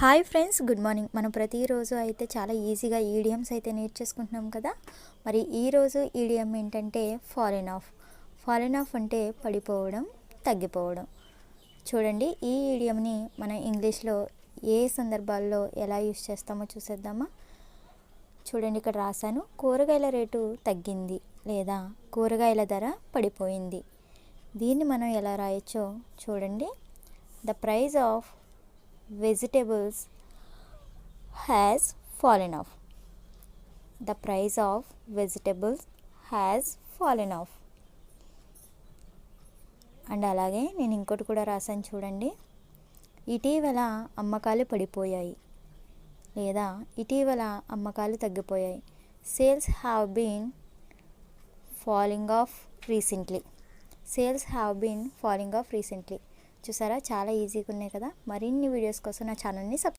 Hi friends good morning. మనం ప్రతిరోజు అయితే చాలా ఈజీగా ఈడియమ్స్ అయితే నేర్చేసుకుంటున్నాం కదా? మరి ఈరోజు ఈడియం ఏంటంటే ఫారెన్ ఆఫ్. ఫారెన్ ఆఫ్ అంటే పడిపోవడం తగ్గిపోవడం. చూడండి ఈ ఈడియంని మనం ఇంగ్లీష్లో ఏ సందర్భాల్లో ఎలా యూస్ చేస్తామో చూసేద్దామా? చూడండి ఇక్కడ రాశాను. కూరగాయల రేటు తగ్గింది లేదా కూరగాయల ధర పడిపోయింది. దీన్ని మనం ఎలా రాయొచ్చో చూడండి. The prize of vegetables has fallen off the price of vegetables has fallen off and అలాగే నేను ఇంకోటి కూడా రాశాను చూడండి. ఇటీవల అమ్మకాలు పడిపోయాయి. లేదా ఇటీవల అమ్మకాలు తగ్గిపోయాయి. Sales have been falling off recently sales have been falling off recently చూసారా? చాలా ఈజీగా ఉన్నాయి కదా. మరిన్ని వీడియోస్ కోసం నా ఛానల్ని సబ్స్క్రైబ్